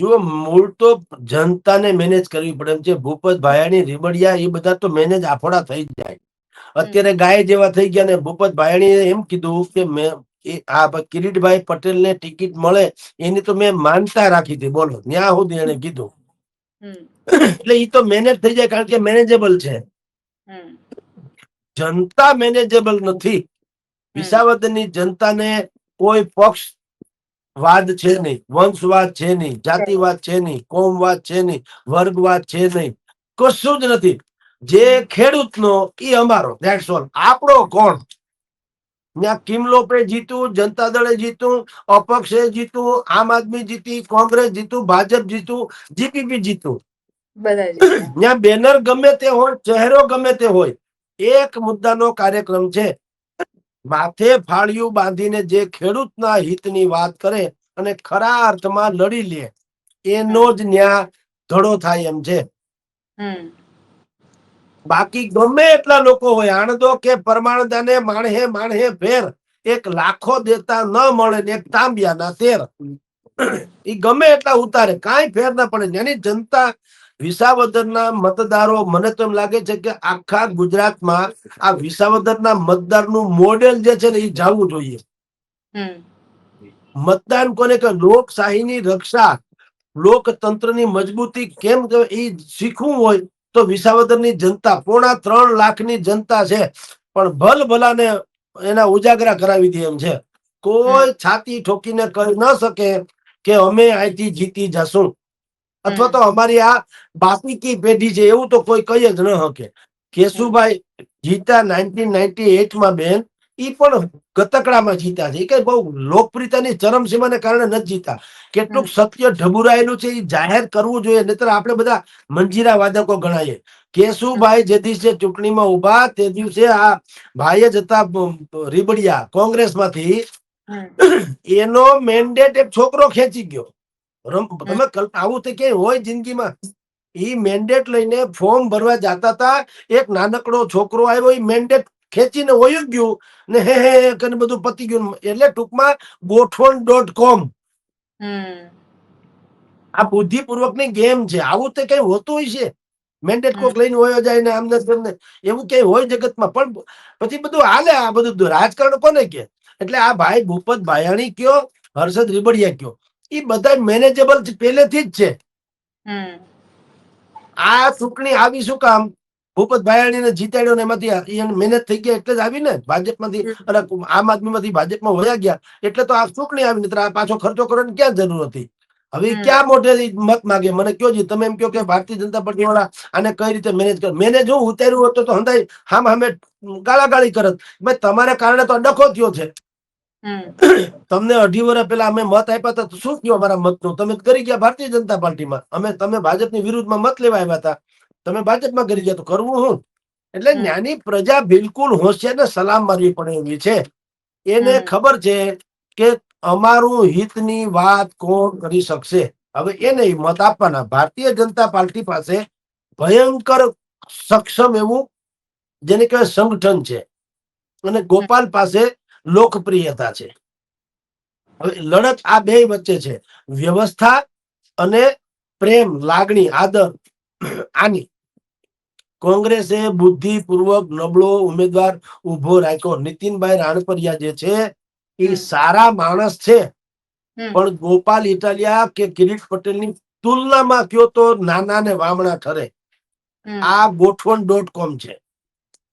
જો મૂળ તો જનતાને મેનેજ કરવી પડે. એમ છે ભૂપત ભાયાણી રીબડિયા એ બધા તો મેનેજ આફોડા થઈ જાય. અત્યારે ગાય જેવા થઈ ગયા ને ભૂપત ભાયાણીએ એમ કીધું કે મેં આ કિરીટભાઈ પટેલને ટિકિટ મળે એની તો મેં માનતા રાખી હતી. બોલો ત્યાં સુધી એને કીધું. એટલે એ તો મેનેજ થઈ જાય કારણ કે મેનેજેબલ છે. જનતા મેનેજેબલ નથી. વિસાવદરની જનતાને કોઈ પક્ષ વાદ છે નહીં વંશવાદ છે નહીં જાતિવાદ છે નહીં કોમવાદ છે નહીં વર્ગવાદ છે નહીં કશું જ નથી. જે ખેડૂતનો એ અમારો ઓલ આપણો કોણ? ત્યાં કિમલોપે જીતું જનતા દળે જીતું અપક્ષે જીતું આમ આદમી જીતી કોંગ્રેસ જીતું ભાજપ જીતું જીપીપી જીતું. ત્યાં બેનર ગમે તે હોય ચહેરો ગમે તે હોય એક મુદ્દાનો કાર્યક્રમ છે. માથે ફાળિયું બાંધીને જે ખેડૂતના હિતની વાત કરે અને ખરા અર્થમાં લડી લે એનો જ ન્યા ધડો થાય એમ છે. બાકી ગમે એટલા લોકો હોય આણંદો કે પરમાણદાને માણહે માણહે ફેર એક લાખો દેતા ન મળે ને એક તાંબિયાના તેર. એ ગમે એટલા ઉતારે કાંઈ ફેર ના પડે એની જનતા વિસાવદરના મતદારો મને તો એમ લાગે છે કે આખા ગુજરાતમાં આ વિસાવદરના મતદારનું મોડેલ જે છે ને એ જાવું જોઈએ. મતદાન કોને કે લોકશાહીની રક્ષા લોકતંત્રની મજબૂતી કેમ એ શીખવું હોય તો વિસાવદરની જનતા પોણા ત્રણ લાખની જનતા છે. પણ ભલ ભલાને એના ઉજાગરા કરાવી દે એમ છે. કોઈ છાતી ઠોકીને કહી ન શકે કે અમે અહીંથી જીતી જશું. અથવા તો અમારી આ બાપી કી પેઢી છે એવું તો કોઈ કહી જ ન શકે. કેશુભાઈ જીતા નાઇન્ટીન નાઇન્ટી એટમાં બેન એ પણ ગતકડામાં જીતા છે. એ કઈ બહુ લોકપ્રિયતાની ચરમસીમાને કારણે નથી જીતા. કેટલુંક સત્ય ઢબુરાયેલું છે એ જાહેર કરવું જોઈએ નહીતર આપણે બધા મંજીરા વાદકો ગણાઈએ. કેશુભાઈ જે દિવસે ચૂંટણીમાં ઊભા તે દિવસે આ ભાઈ જ હતા બ- બ- રીબડિયા કોંગ્રેસમાંથી. એનો મેન્ડેટ એક છોકરો ખેંચી ગયો. તમે આવું તો ક્યાંય હોય જિંદગીમાં. એ મેન્ડેટ લઈને ફોર્મ ભરવા જતા હતા. એક નાનકડો છોકરો આવ્યો એ મેન્ડેટ ખેંચીને વયું ગયું. ને હે હે હે કરીને બધું પતી ગયું. એટલે ટૂંકમાં ગોઠવણ ડોટ કોમ આ બુદ્ધિપૂર્વકની ગેમ છે. આવું તો કઈ હોતું હોય છે. મેન્ડેટ કોક લઈને હોય જાય ને આમને તેમને. એવું કઈ હોય જગતમાં. પણ પછી બધું હાલે આ બધું રાજકારણ કોને કે એટલે આ ભાઈ ભૂપત ભાયાણી કયો હર્ષદ રીબડિયા કયો. એ બધા મેનેજેબલ પહેલેથી જ છે. આ ચૂંટણી આવી શું કામ? ભૂપત ભાયાણીને જીતાડ્યો ને એમાંથી એને મહેનત થઈ ગયા એટલે જ આવી ને ભાજપમાંથી અને આમ આદમીમાંથી ભાજપમાં વયા ગયા એટલે તો આ ચૂંટણી આવી નહીં આ પાછો ખર્ચો કરવાની ક્યાં જરૂર હતી? હવે ક્યાં મોટે મત માગે? મને કયો જી તમે એમ કહો કે ભારતીય જનતા પાર્ટી વાળા આને કઈ રીતે મેનેજ કર? મેનેજ હું ઉતાર્યું હતું તો હંધાઈ હામ હામે ગાળાગાળી કરત. ભાઈ તમારા કારણે તો ડખો થયો છે. તમને અઢી વર્ષ પહેલા અમે મત આપ્યા હતા તો શું થયું અમારા મતનું? તમે કરી ગયા ભારતીય જનતા પાર્ટીમાં. અમે તમે ભાજપની વિરુદ્ધમાં મત લેવા આવ્યા હતા. તમે ભાજપમાં કરી ગયા તો કરવું હું? એટલે. જ્ઞાની પ્રજા બિલકુલ હોશિયાર ને સલામ મારવી પડે એવી છે. એને ખબર છે કે અમારું હિતની વાત કોણ કરી શકશે? હવે એને ઈ મત આપવાના. ભારતીય જનતા પાર્ટી પાસે ભયંકર સક્ષમ એવું જેને કહેવાય સંગઠન છે. અને ગોપાલ પાસે લોકપ્રિયતા છે. હવે લડત આ બે વચ્ચે છે. વ્યવસ્થા અને પ્રેમ લાગણી આદર. આની કોંગ્રેસે બુદ્ધિપૂર્વક નબળો ઉમેદવાર ઊભો રાખ્યો. નીતિનભાઈ રાણપરિયા જે છે એ સારા માણસ છે. પણ ગોપાલ ઇટાલિયા કે કિરીટ પટેલની તુલનામાં કયો તો નાના ને વામણા ઠરે આ ગોઠવણ ડોટ કોમ છે.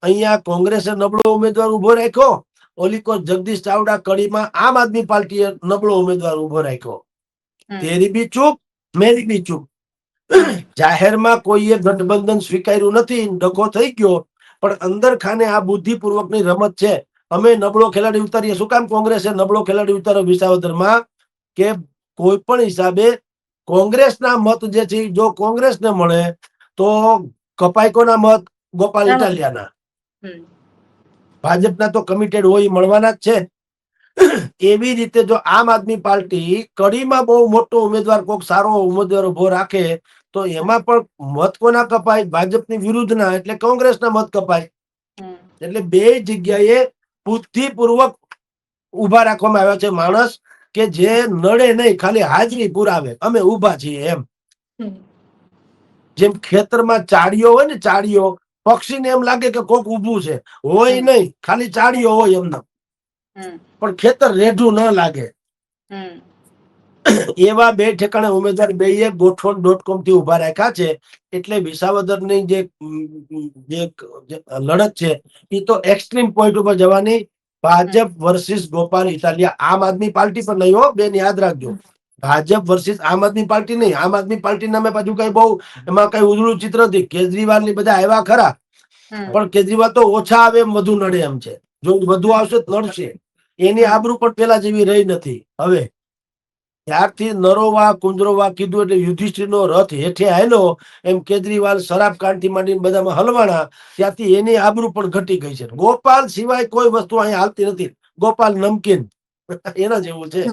અહીંયા કોંગ્રેસે નબળો ઉમેદવાર ઊભો રાખ્યો. ઓલી કો જગદીશ ચાવડા કડીમાં આમ આદમી પાર્ટીએ નબળો ઉમેદવાર ઊભો રાખ્યો. તેરી બી ચૂપ મેરી બી ચૂપ જાહેરમાં કોઈએ ગઠબંધન સ્વીકાર્યું નથી ડખો થઈ ગયો. પણ અંદર ખાને આ બુદ્ધિપૂર્વકની રમત છે. અમે નબળો ખેલાડી ઉતારીએ શું કામ કોંગ્રેસે નબળો ખેલાડી ઉતાર્યો વિસાવદરમાં? કે કોઈ પણ હિસાબે કોંગ્રેસના મત જે છે જો કોંગ્રેસને મળે તો કપાઈકોના મત ગોપાલ. ઇટાલિયાના. ભાજપના તો કમિટેડ હોય મળવાના જ છે. એવી રીતે જો આમ આદમી પાર્ટી કડીમાં બહુ મોટો ઉમેદવાર કોઈક સારો ઉમેદવાર ઊભો રાખે તો એમાં પણ મત કોના કપાય? ભાજપની વિરુદ્ધના એટલે કોંગ્રેસના મત કપાય. એટલે બે જગ્યાએ બુદ્ધિપૂર્વક ઊભા રાખવામાં આવ્યા છે માણસ કે જે નડે નહીં ખાલી હાજરી પુરાવે. અમે ઊભા છીએ એમ. જેમ ખેતરમાં ચાડીઓ હોય ને ચાડીઓ પક્ષીને એમ લાગે કે કોક ઉભું છે. હોય નહીં ખાલી ચાડીઓ હોય એમને. પણ ખેતર રેઢું ન લાગે. એવા બે ઠેકાણે ઉમેદવાર બે ગોઠવણ ડોટ કોમથી ઊભા રાખ્યા છે. એટલે વિસાવદરની જે જે લડત છે એ તો એક્સ્ટ્રીમ પોઈન્ટ ઉપર જવાની. ભાજપ વર્સિસ ગોપાલ ઇટાલિયા આમ આદમી પાર્ટી પણ નહીં હો બેન યાદ રાખજો. ભાજપ વર્સિસ આમ આદમી પાર્ટી નહીં. આમ આદમી પાર્ટી નામે પાછું કઈ બહુ એમાં કઈ ઉજળું ચિત્ર નથી. કેજરીવાલની બધા આવ્યા ખરા. પણ કેજરીવાલ તો ઓછા આવે એમ વધુ નડે એમ છે. જો વધુ આવશે તો નડશે. એની આબરૂ પણ પેલા જેવી રહી નથી. હવે ત્યારથી નરોવા કુંજરોવા કીધું એટલે યુધિષ્ઠિરનો રથ હેઠે આવેલો એમ કેજરીવાલ શરાબ કાંઠી માંડીને બધામાં હલવાણા ત્યાંથી એની આબરૂ પણ ઘટી ગઈ છે. ગોપાલ સિવાય કોઈ વસ્તુ અહીંયા હાલતી નથી. ગોપાલ નમકીન. એના જેવું છે.